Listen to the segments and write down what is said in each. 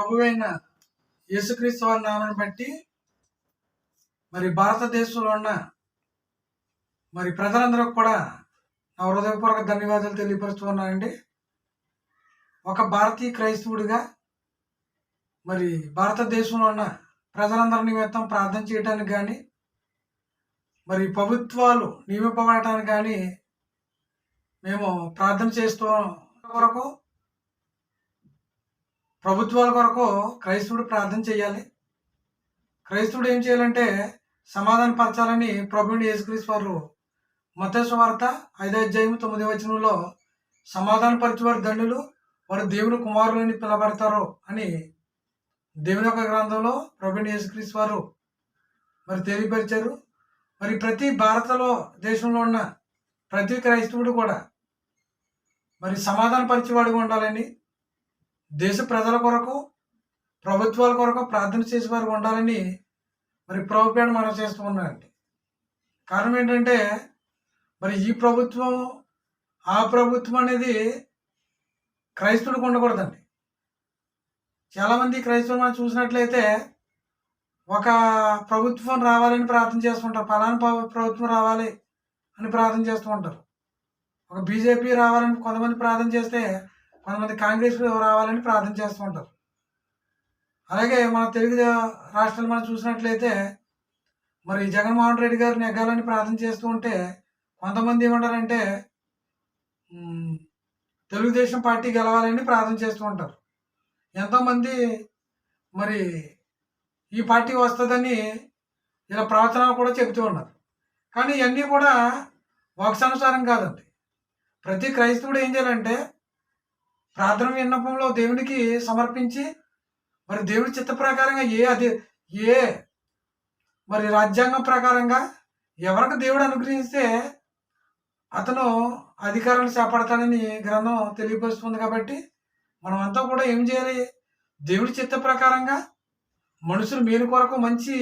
ప్రభువైన యేసుక్రీస్తు వారి నామాన్ని బట్టి మరి భారతదేశంలో ఉన్న మరి ప్రజలందరూ కూడా నా హృదయపూర్వక ధన్యవాదాలు తెలియపరుస్తున్నానండి ఒక భారతీయ క్రైస్తవుడిగా మరి భారతదేశంలో ఉన్న ప్రజలందరి నిమిత్తం ప్రార్థన చేయడానికి కానీ మరి ప్రభుత్వాలు నియమింపబడటానికి కానీ మేము ప్రార్థన చేస్తూ కొరకు ప్రభుత్వాల కొరకు క్రైస్తవుడు ప్రార్థన చేయాలి. క్రైస్తవుడు ఏం చేయాలంటే సమాధాన పరచాలని ప్రభుని యేసుక్రీస్ వారు మతేశ్వార్త ఐదో అధ్యాయం తొమ్మిది వచనంలో సమాధాన పరిచేవారు దండులు వారు దేవుని కుమారులని పిలబడతారు అని దేవుని యొక్క గ్రంథంలో ప్రభుని యేసుక్రీస్ వారు మరి తెలియపరిచారు. మరి ప్రతి భారతలో దేశంలో ఉన్న ప్రతి క్రైస్తవుడు కూడా మరి సమాధాన పరిచేవాడుగా ఉండాలని దేశ ప్రజల కొరకు ప్రభుత్వాల కొరకు ప్రార్థన చేసేవారు ఉండాలని మరి ప్రభుపేట మనం చేస్తూ ఉన్నారండి కారణం ఏంటంటే మరి ఈ ప్రభుత్వం ఆ ప్రభుత్వం అనేది క్రైస్తవుడికి ఉండకూడదండి చాలామంది క్రైస్తవులు మనం చూసినట్లయితే ఒక ప్రభుత్వం రావాలని ప్రార్థన చేస్తుంటారు ఫలానా ప్రభుత్వం రావాలి అని ప్రార్థన చేస్తూ ఉంటారు. ఒక బీజేపీ రావాలని కొంతమంది ప్రార్థన చేస్తే కొంతమంది కాంగ్రెస్ రావాలని ప్రార్థన చేస్తూ ఉంటారు. అలాగే మన తెలుగు రాష్ట్రాలు మనం చూసినట్లయితే మరి జగన్మోహన్ రెడ్డి గారు నెగ్గాలని ప్రార్థన చేస్తూ ఉంటే కొంతమంది ఏమంటారంటే తెలుగుదేశం పార్టీ గెలవాలని ప్రార్థన చేస్తూ ఉంటారు. ఎంతోమంది మరి ఈ పార్టీ వస్తుందని ఇలా ప్రవచనాలు కూడా చెబుతూ ఉన్నారు. కానీ ఇవన్నీ కూడా వాక్సానుసారం కాదండి. ప్రతి క్రైస్తవుడు ఏం చేయాలంటే ప్రార్థన విన్నపంలో దేవునికి సమర్పించి మరి దేవుడి చిత్త ప్రకారంగా ఏ అది ఏ మరి రాజ్యాంగం ప్రకారంగా ఎవరికి దేవుడు అనుగ్రహిస్తే అతను అధికారాన్ని చేపడతాడని గ్రంథం తెలియపరుస్తుంది కాబట్టి మనం అంతా కూడా ఏం చేయాలి? దేవుడి చిత్త ప్రకారంగా మనుషులు మేలు కొరకు మంచి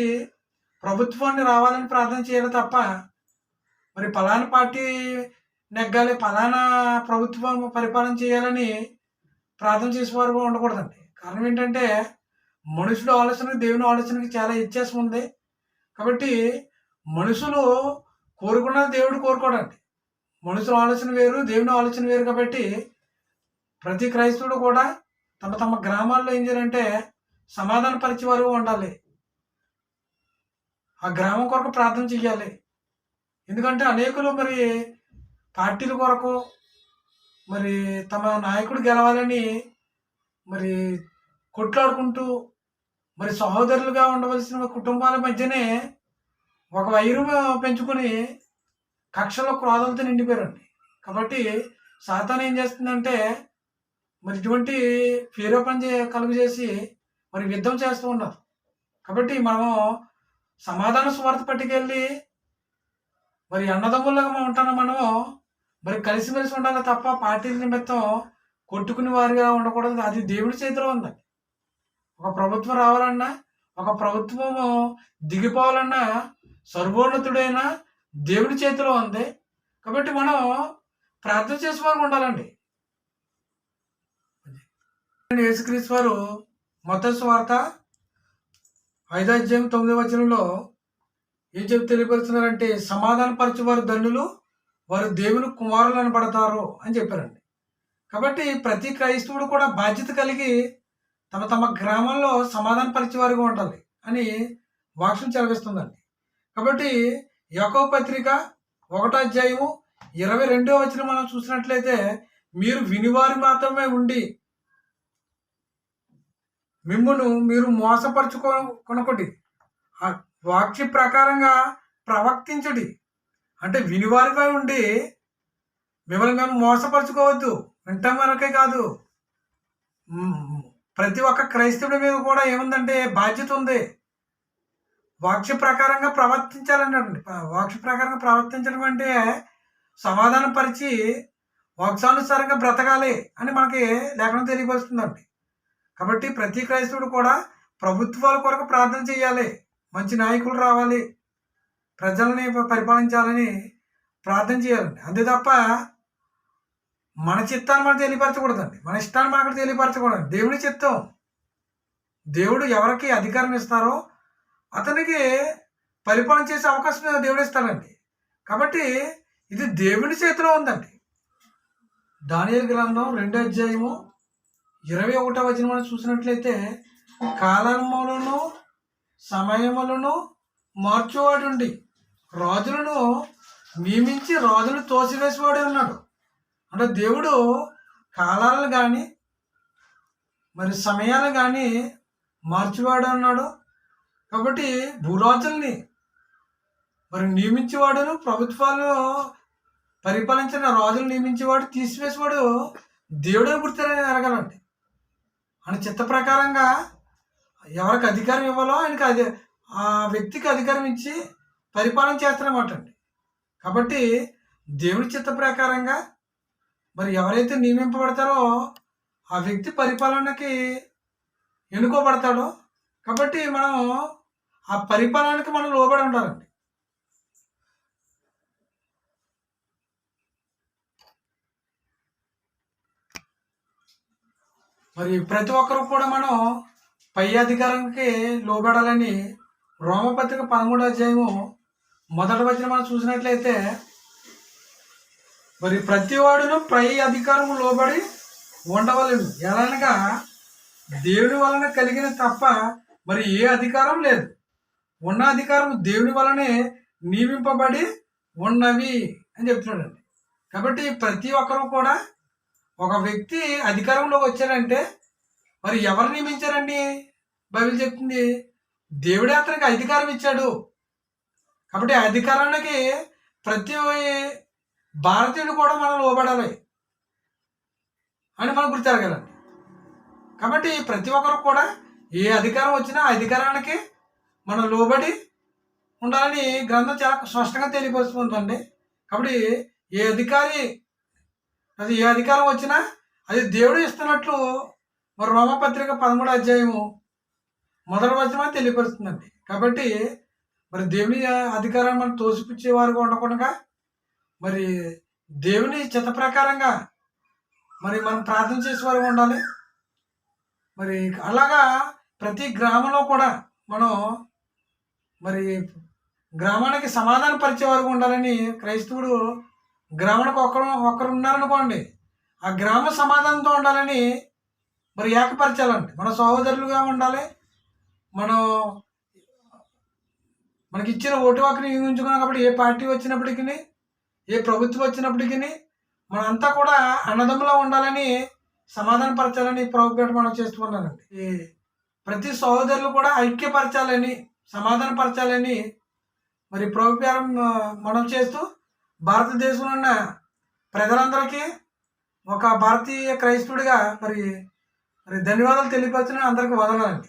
ప్రభుత్వాన్ని రావాలని ప్రార్థన చేయాలి తప్ప మరి ఫలానా పార్టీ నెగ్గాలి ఫలానా ప్రభుత్వం పరిపాలన చేయాలని ప్రార్థన చేసేవారుగా ఉండకూడదండి. కారణం ఏంటంటే మనుషుల ఆలోచనకి దేవుని ఆలోచనకి చాలా వ్యత్యాసం ఉంది. కాబట్టి మనుషులు కోరుకున్నది దేవుడు కోరుకోడండి. మనుషుల ఆలోచన వేరు దేవుని ఆలోచన వేరు కాబట్టి ప్రతి క్రైస్తవుడు కూడా తమ తమ గ్రామాల్లో ఏం చేయాలంటే సమాధాన పరిచేవారు ఉండాలి. ఆ గ్రామం కొరకు ప్రార్థన చెయ్యాలి. ఎందుకంటే అనేకులు మరి పార్టీల కొరకు మరి తమ నాయకుడు గెలవాలని మరి కొట్లాడుకుంటూ మరి సహోదరులుగా ఉండవలసిన కుటుంబాల మధ్యనే ఒక వైరు పెంచుకొని కక్షలో క్రోధలతో నిండిపోయారండి. కాబట్టి సాతాన్ ఏం చేస్తుందంటే మరి ఇటువంటి ప్రేరేపణ చే కలుగు చేసి మరి యుద్ధం చేస్తూ ఉన్నారు. కాబట్టి మనము సమాధాన స్వార్థ పట్టుకెళ్ళి మరి అన్నదమ్ములుగా మనం ఉంటాను మనము మరి కలిసిమెలిసి ఉండాలి తప్ప పార్టీల నిమిత్తం కొట్టుకుని వారిగా ఉండకూడదు. అది దేవుడి చేతిలో ఉంది ఒక ప్రభుత్వం రావాలన్నా ఒక ప్రభుత్వము దిగిపోవాలన్నా సర్వోన్నతుడైన దేవుడి చేతిలో ఉంది. కాబట్టి మనం ప్రార్థన చేసే ఉండాలండి. యేసుక్రీస్తు వారు మొదటి వార్త ఐదాధ్యాయం తొమ్మిది వచనంలో ఏం చెప్పి తెలియపరుస్తున్నారంటే సమాధానపరచువారు దండులు వారు దేవుని కుమారులు అనబడతారు అని చెప్పారండి. కాబట్టి ప్రతి క్రైస్తవుడు కూడా బాధ్యత కలిగి తమ తమ గ్రామంలో సమాధాన పరిచేవారుగా ఉండాలి అని వాక్యం చదివిస్తుందండి. కాబట్టి యకో పత్రిక ఒకటో అధ్యాయము ఇరవై రెండో వచ్చిన మనం చూసినట్లయితే మీరు వినివారి మాత్రమే ఉండి మిమ్మును మీరు మోసపరుచుకో కొనకొటి ఆ వాక్య ప్రకారంగా ప్రవర్తించడి. అంటే వినివారిపై ఉండి మిమ్మల్ని మేము మోసపరుచుకోవద్దు. వింటాం వరకే కాదు. ప్రతి ఒక్క క్రైస్తవుడి మీద కూడా ఏముందంటే బాధ్యత ఉంది. వాక్య ప్రకారంగా ప్రవర్తించాలన్నాడండి వాక్య ప్రకారంగా ప్రవర్తించడం అంటే సమాధానం పరిచి వాక్సానుసారంగా బ్రతకాలి అని మనకి లేఖనం తెలియపరుస్తుందండి. కాబట్టి ప్రతి క్రైస్తవుడు కూడా ప్రభుత్వాల కొరకు ప్రార్థన చేయాలి. మంచి నాయకులు రావాలి. ప్రజల్ని పరిపాలించాలని ప్రార్థన చేయాలండి. అంతే తప్ప మన చిత్తాన్ని మనం తెలియపరచకూడదండి. మన ఇష్టాన్ని మనం అక్కడ తెలియపరచకూడదు. దేవుడి చిత్తం. దేవుడు ఎవరికి అధికారం ఇస్తారో అతనికి పరిపాలన చేసే అవకాశం దేవుడు ఇస్తాడండి కాబట్టి ఇది దేవుడి చేతిలో ఉందండి. దానియల్ గ్రంథం రెండో అధ్యాయము ఇరవై ఒకటో వచనం మనం చూసినట్లయితే కాలములను సమయములను మార్చువాడుండి. రాజులను నియమించి రాజులు తోసివేసేవాడే ఉన్నాడు. అంటే దేవుడు కాలాలను కానీ మరి సమయాలు కానీ మార్చివాడే ఉన్నాడు. కాబట్టి భూరాజుల్ని మరి నియమించేవాడును ప్రభుత్వాలు పరిపాలించిన రాజులు నియమించేవాడు తీసివేసేవాడు దేవుడే గుర్తు ఎరగాలండి అని చిత్త ప్రకారంగా ఎవరికి అధికారం ఇవ్వాలో ఆయనకి అది ఆ వ్యక్తికి అధికారం ఇచ్చి పరిపాలన చేస్తారన్నమాట అండి కాబట్టి దేవుడి చిత్త ప్రకారంగా మరి ఎవరైతే నియమింపబడతారో ఆ వ్యక్తి పరిపాలనకి ఎన్నుకోబడతాడో కాబట్టి మనం ఆ పరిపాలనకి మనం లోబడి ఉండాలండి. మరి ప్రతి ఒక్కరు కూడా మనం పై అధికారానికి లోబడాలని రోమపత్రిక పదమూడో అధ్యాయము మొదటి వచ్చిన మనం చూసినట్లయితే మరి ప్రతి ప్రై అధికారము లోబడి ఉండవలను. ఎలానగా దేవుడి వలన కలిగిన తప్ప మరి ఏ అధికారం లేదు. ఉన్న అధికారం దేవుడి వలనే నియమింపబడి ఉన్నవి అని చెప్తున్నాడండి. కాబట్టి ప్రతి ఒక్కరు కూడా ఒక వ్యక్తి అధికారంలోకి వచ్చాడంటే మరి ఎవరు నియమించారండి? బైబిల్ చెప్తుంది దేవుడే అతనికి అధికారం ఇచ్చాడు. కాబట్టి ఆ అధికారానికి ప్రతి భారతీయుడు కూడా మనం లోబడాలి అని మనం గుర్తెరగాలండి కాబట్టి ప్రతి ఒక్కరు కూడా ఏ అధికారం వచ్చినా అధికారానికి మనం లోబడి ఉండాలని గ్రంథం చాలా స్పష్టంగా తెలియపరుస్తుందండి. కాబట్టి ఏ అధికారి అది ఏ అధికారం వచ్చినా అది దేవుడు ఇస్తున్నట్లు మరి రోమపత్రిక పదమూడు అధ్యాయము మొదటి వచనం తెలియపరుస్తుందండి. కాబట్టి మరి దేవుని అధికారాన్ని మనం తోసిపుచ్చే వారుగా ఉండకుండా మరి దేవుని చిత్త ప్రకారంగా మరి మనం ప్రార్థన చేసే వారు ఉండాలి. మరి అలాగా ప్రతి గ్రామంలో కూడా మనం మరి గ్రామానికి సమాధాన పరిచే వరకు ఉండాలని క్రైస్తవుడు గ్రామానికి ఒకరు ఒకరు ఉన్నారనుకోండి ఆ గ్రామ సమాధానంతో ఉండాలని మరి ఏకపరచాలండి. మన సహోదరులుగా ఉండాలి మనం మనకి ఇచ్చిన ఓటు హక్కుని వినియోగించుకున్నాం కాబట్టి ఏ పార్టీ వచ్చినప్పటికీ ఏ ప్రభుత్వం వచ్చినప్పటికీ మనంతా కూడా అన్నదమ్ములా ఉండాలని సమాధాన పరచాలని మనం చేస్తున్నానండి ఈ ప్రతి సహోదరులు కూడా ఐక్యపరచాలని సమాధానపరచాలని మరి ప్రభుత్వం మనం చేస్తూ భారతదేశంలో ఉన్న ప్రజలందరికీ ఒక భారతీయ క్రైస్తవుడిగా మరి మరి ధన్యవాదాలు తెలియపరచని అందరికీ వదలాలండి